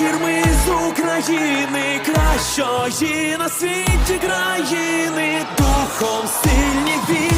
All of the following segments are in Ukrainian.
вечір з України, кращої на світі країни, духом сильні віри.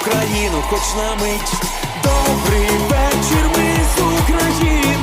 Україну, хоч на мить. Добрий вечір, ми з України.